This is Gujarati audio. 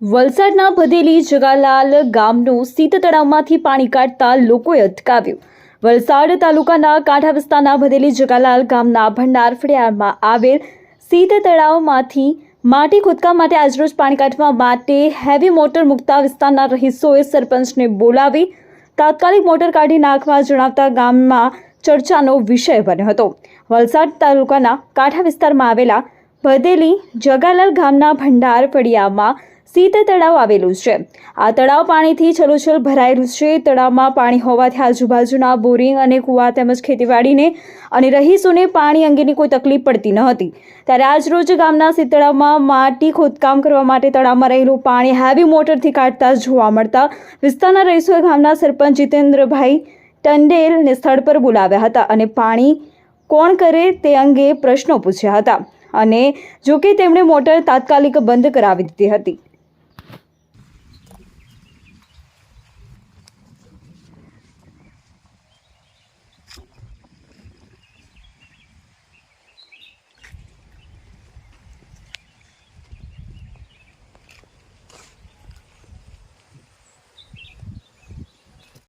વલસાડના ભદેલી જગાલાલ ગામનું સીત તળાવમાંથી પાણી કાઢતા લોકોએ અટકાવ્યું. વલસાડ તાલુકાના કાંઠા વિસ્તારના ભદેલી જગાલાલ ગામના ભંડાર ફળિયામાં આવેલ સીત તળાવમાંથી માટી ખોદકામ માટે આજરોજ પાણી કાઢવા માટે હેવી મોટર મૂકતા વિસ્તારના રહીશોએ સરપંચને બોલાવી તાત્કાલિક મોટર કાઢી નાખવા જણાવતા ગામમાં ચર્ચાનો વિષય બન્યો હતો. વલસાડ તાલુકાના કાંઠા વિસ્તારમાં આવેલા ભદેલી જગાલાલ ગામના ભંડાર ફળિયામાં શીત તળાવ આવેલું છે. આ તળાવ પાણીથી છલોછલ ભરાયેલું છે. તળાવમાં પાણી હોવાથી આજુબાજુના બોરિંગ અને કુવા તેમજ ખેતીવાડીને અને રહીશોને પાણી અંગેની કોઈ તકલીફ પડતી ન હતી. ત્યારે આજ રોજ ગામના શીત તળાવમાં માટી ખોદકામ કરવા માટે તળાવમાં રહેલું પાણી હેવી મોટરથી કાઢતા જોવા મળતા વિસ્તારના રહીશોએ ગામના સરપંચ જીતેન્દ્રભાઈ ટંડેલને સ્થળ પર બોલાવ્યા હતા અને પાણી કોણ કરે તે અંગે પ્રશ્નો પૂછ્યા હતા અને જો કે તેમણે મોટર તાત્કાલિક બંધ કરાવી દીધી હતી.